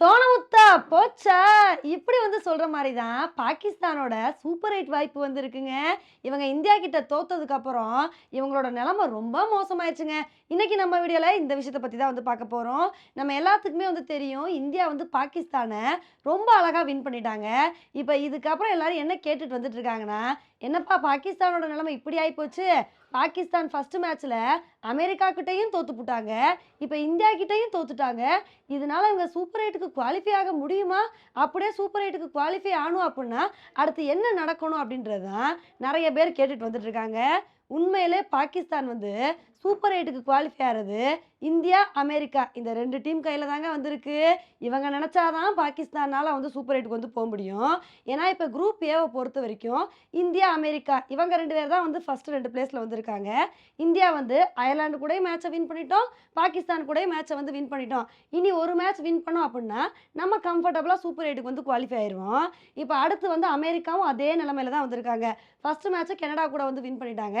சோனமுத்தா போச்சா? இப்படி வந்து சொல்ற மாதிரி தான் பாகிஸ்தானோட சூப்பர் எயிட் வாய்ப்பு வந்திருக்குங்க. இவங்க இந்தியா கிட்ட தோத்ததுக்கு அப்புறம் இவங்களோட நிலைமை ரொம்ப மோசமாயிருச்சுங்க இன்னைக்கு நம்ம வீடியோல இந்த விஷயத்தை பத்தி தான் வந்து பார்க்க போறோம். நம்ம எல்லாத்துக்குமே வந்து தெரியும் இந்தியா வந்து பாகிஸ்தானை ரொம்ப அழகா வின் பண்ணிட்டாங்க. இப்போ இதுக்கப்புறம் எல்லாரும் என்ன கேட்டுட்டு வந்துட்டு இருக்காங்கன்னா என்னப்பா பாகிஸ்தானோட நிலைமை இப்படி ஆகிப்போச்சு பாகிஸ்தான் ஃபர்ஸ்ட் மேட்ச்ல அமெரிக்கா கிட்டயும் தோத்து போட்டாங்க. இப்போ இந்தியா கிட்டேயும் தோத்துட்டாங்க. இதனால இவங்க சூப்பர் எயிட்டுக்கு குவாலிஃபை ஆக முடியுமா? அப்படியே சூப்பர் எயிட்டுக்கு குவாலிஃபை ஆகணும் அப்படின்னா அடுத்து என்ன நடக்கணும் அப்படின்றது தான் நிறைய பேர் கேட்டுட்டு வந்துட்டு இருக்காங்க. உண்மையிலே பாகிஸ்தான் வந்து சூப்பர் எயிட்டுக்கு குவாலிஃபை ஆகிறது இந்தியா அமெரிக்கா. இந்த ரெண்டு டீம் கையில் தாங்க வந்திருக்கு. இவங்க நினச்சாதான் பாகிஸ்தானால் வந்து சூப்பர் எயிட்டுக்கு வந்து போக முடியும். ஏன்னா இப்போ குரூப் ஏவை பொறுத்த வரைக்கும் இந்தியா அமெரிக்கா இவங்க ரெண்டு பேர் தான் வந்து ஃபஸ்ட்டு ரெண்டு பிளேஸில் வந்திருக்காங்க. இந்தியா வந்து அயர்லாண்டு கூட மேட்சை வின் பண்ணிட்டோம். பாகிஸ்தான் கூட மேட்சை வந்து வின் பண்ணிட்டோம். இனி ஒரு மேட்ச் வின் பண்ணோம் அப்படின்னா நம்ம கம்ஃபர்டபுளாக சூப்பர் எயிட்டுக்கு வந்து குவாலிஃபை ஆயிடுவோம் இப்போ அடுத்து வந்து அமெரிக்காவும் அதே நிலமையில தான் வந்திருக்காங்க. ஃபஸ்ட்டு மேட்ச்சை கனடா கூட வந்து வின் பண்ணிட்டாங்க.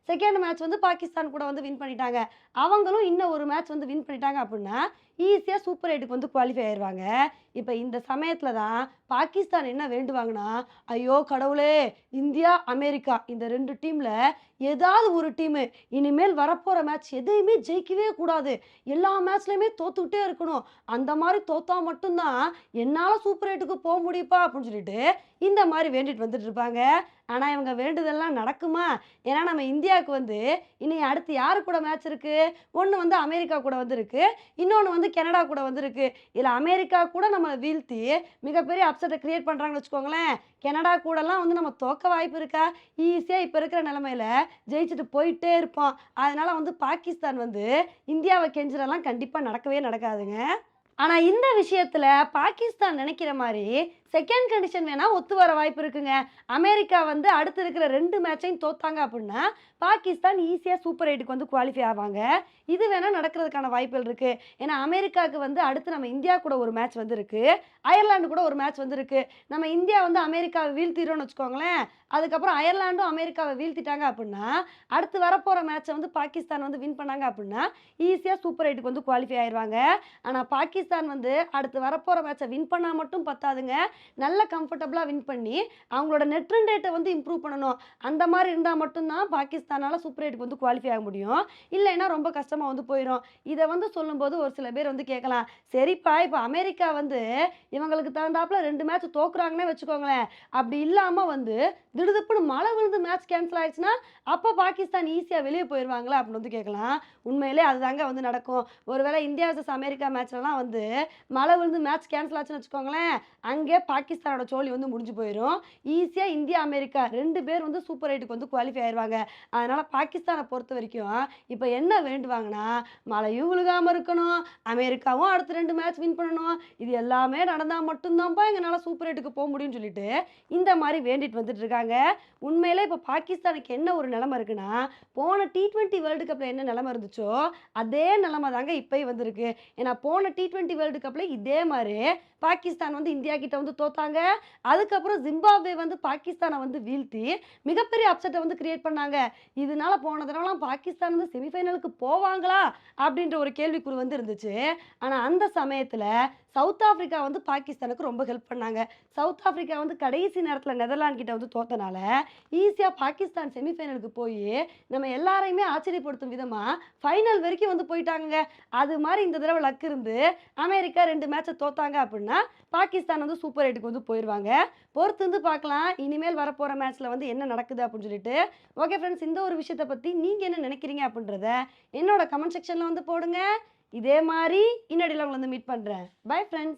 செகண்ட் மேட்ச் வந்து பாகிஸ்தான் கூட வந்து வின் பண்ணிட்டாங்க. அவங்களும் இன்னும் ஒரு மேட்ச் வந்து வின் பண்ணிட்டாங்க அப்படின்னா ஈஸியாக சூப்பர் எயிட்டுக்கு வந்து குவாலிஃபை ஆயிடுவாங்க இப்போ இந்த சமயத்தில் தான் பாகிஸ்தான் என்ன வேண்டுவாங்கன்னா ஐயோ கடவுளே இந்தியா அமெரிக்கா இந்த ரெண்டு டீமில் ஏதாவது ஒரு டீமு இனிமேல் வரப்போகிற மேட்ச் எதையுமே ஜெயிக்கவே கூடாது. எல்லா மேட்ச்லையுமே தோத்துக்கிட்டே இருக்கணும். அந்த மாதிரி தோத்தா மட்டும்தான் என்னால் சூப்பர் எயிட்டுக்கு போக முடியுப்பா அப்படின்னு சொல்லிட்டு இந்த மாதிரி வேண்டிட்டு வந்துட்டு இருப்பாங்க. ஆனால் இவங்க வேண்டுதெல்லாம் நடக்குமா? ஏன்னா நம்ம இந்தியா இந்தியாவுக்கு வந்து இனி அடுத்து யார் கூட மேட்ச் இருக்குது ஒன்று வந்து அமெரிக்கா கூட வந்திருக்கு. இன்னொன்று வந்து கனடா கூட வந்திருக்கு. இதில் அமெரிக்கா கூட நம்மளை வீழ்த்தி மிகப்பெரிய அப்செட்டை க்ரியேட் பண்ணுறாங்கன்னு வச்சுக்கோங்களேன். கனடா கூடலாம் வந்து நம்ம தோக்க வாய்ப்பு இருக்கா? ஈஸியாக இப்போ இருக்கிற நிலமையில ஜெயிச்சுட்டு போயிட்டே இருப்போம். அதனால் வந்து பாகிஸ்தான் வந்து இந்தியாவை கெஞ்சிடலாம் கண்டிப்பாக நடக்கவே நடக்காதுங்க. ஆனால் இந்த விஷயத்தில் பாகிஸ்தான் நினைக்கிற மாதிரி செகண்ட் கண்டிஷன் வேணால் ஒத்து வர வாய்ப்பு இருக்குங்க. அமெரிக்கா வந்து அடுத்து இருக்கிற ரெண்டு மேட்சையும் தோத்தாங்க அப்படின்னா பாகிஸ்தான் ஈஸியாக சூப்பர் எயிட்டுக்கு வந்து குவாலிஃபை ஆவாங்க. இது வேணால் நடக்கிறதுக்கான வாய்ப்புகள் இருக்குது ஏன்னா அமெரிக்காவுக்கு வந்து அடுத்து நம்ம இந்தியா கூட ஒரு மேட்ச் வந்திருக்கு. அயர்லாண்டு கூட ஒரு மேட்ச் வந்திருக்கு. நம்ம இந்தியா வந்து அமெரிக்காவை வீழ்த்திடுறோம்னு வச்சுக்கோங்களேன். அதுக்கப்புறம் அயர்லாண்டும் அமெரிக்காவை வீழ்த்திட்டாங்க அப்படின்னா அடுத்து வரப்போகிற மேட்சை வந்து பாகிஸ்தான் வந்து வின் பண்ணாங்க அப்படின்னா ஈஸியாக சூப்பர் எயிட்டுக்கு வந்து குவாலிஃபை ஆயிடுவாங்க ஆனால் பாகிஸ்தான் வந்து அடுத்து வரப்போகிற மேட்சை வின் பண்ணால் மட்டும் பத்தாதுங்க. நல்ல கம்ஃபர்டபுளாக வின் பண்ணி அவங்களோட நெட் ரன் ரேட்டை வந்து இம்ப்ரூவ் பண்ணணும். அந்த மாதிரி இருந்தால் மட்டும்தான் பாகிஸ்தானால் சூப்பர் எயிட்டுக்கு வந்து குவாலிஃபை ஆக முடியும். இல்லைன்னா ரொம்ப கஷ்டமாக வந்து போயிடும் இதை வந்து சொல்லும்போது ஒரு சில பேர் வந்து கேட்கலாம். சரிப்பா இப்போ அமெரிக்கா வந்து இவங்களுக்கு தகுந்தாப்புல ரெண்டு மேட்ச் தோக்குறாங்கன்னே வச்சுக்கோங்களேன். அப்படி இல்லாமல் வந்து திடுதுப்புன்னு மழை விழுந்து மேட்ச் கேன்சல் ஆயிடுச்சுன்னா அப்போ பாகிஸ்தான் ஈஸியாக வெளியே போயிடுவாங்களா அப்படின்னு வந்து கேட்கலாம். உண்மையிலே அதுதாங்க வந்து நடக்கும். ஒருவேளை இந்தியா வர்சஸ் அமெரிக்கா மேட்ச்லலாம் வந்து மழை விழுந்து மேட்ச் கேன்சல் ஆச்சுன்னு வச்சுக்கோங்களேன். அங்கே பாகிஸ்தானோட சோழி வந்து முடிஞ்சு போயிடும் ஈஸியாக இந்தியா அமெரிக்கா ரெண்டு பேர் வந்து சூப்பர் எயிட்டுக்கு வந்து குவாலிஃபை ஆயிடுவாங்க அதனால் பாகிஸ்தானை பொறுத்த வரைக்கும் இப்போ என்ன வேண்டுவாங்கன்னா மழையும் விழுகாமல் இருக்கணும் அமெரிக்காவும் அடுத்த ரெண்டு மேட்ச் வின் பண்ணணும். இது எல்லாமே நடந்தால் மட்டும்தான்ப்பா எங்களால் சூப்பர் எயிட்டுக்கு போக முடியும்னு சொல்லிட்டு இந்த மாதிரி வேண்டிட்டு வந்துட்டு இருக்காங்க. உண்மையிலே இப்போ பாகிஸ்தானுக்கு என்ன ஒரு நிலமை இருக்குன்னா போன டி ட்வெண்ட்டி வேர்ல்டு கப்பில் என்ன நிலமை இருந்துச்சோ அதே நிலமை தாங்க இப்போயும் வந்திருக்கு. ஏன்னா போன டி ட்வெண்ட்டி வேர்ல்டு கப்பில் இதே மாதிரி பாகிஸ்தான் வந்து இந்தியா கிட்ட வந்து தோத்தாங்க. அதுக்கப்புறம் ஜிம்பாப்வே வந்து பாகிஸ்தானை வந்து வீழ்த்தி மிகப்பெரிய அப்செட்டை வந்து கிரியேட் பண்ணாங்க. இதனால போன தடவைலாம் பாகிஸ்தான் வந்து செமிஃபைனலுக்கு போவாங்களா? அப்படின்ற ஒரு கேள்விக்குறி வந்து இருந்துச்சு. ஆனால் அந்த சமயத்தில் சவுத் ஆஃப்ரிக்கா வந்து பாகிஸ்தானுக்கு ரொம்ப ஹெல்ப் பண்ணாங்க. சவுத் ஆஃப்ரிக்கா வந்து கடைசி நேரத்தில் நெதர்லாண்ட் கிட்ட வந்து தோத்தனால ஈஸியாக பாகிஸ்தான் செமிஃபைனலுக்கு போய் நம்ம எல்லாரையுமே ஆச்சரியப்படுத்தும் விதமாக ஃபைனல் வரைக்கும் வந்து போயிட்டாங்க அது மாதிரி இந்த தடவை லக் இருந்து அமெரிக்கா ரெண்டு மேட்சை தோத்தாங்க அப்படின்னா பாகிஸ்தான் வந்து சூப்பர் எயிட்டுக்கு வந்து போயிடுவாங்க. பொறுத்து வந்து பார்க்கலாம். இனிமேல் வரப்போகிற மேட்ச்சில் வந்து என்ன நடக்குது அப்படின்னு சொல்லிட்டு. ஓகே ஃப்ரெண்ட்ஸ் இந்த ஒரு விஷயத்தை பற்றி நீங்கள் என்ன நினைக்கிறீங்க அப்படின்றத என்னோட கமெண்ட் செக்ஷனில் வந்து போடுங்க. இதே மாதிரி இன்னடியில் உங்களை வந்து மீட் பண்ணுறேன் பை ஃப்ரெண்ட்ஸ்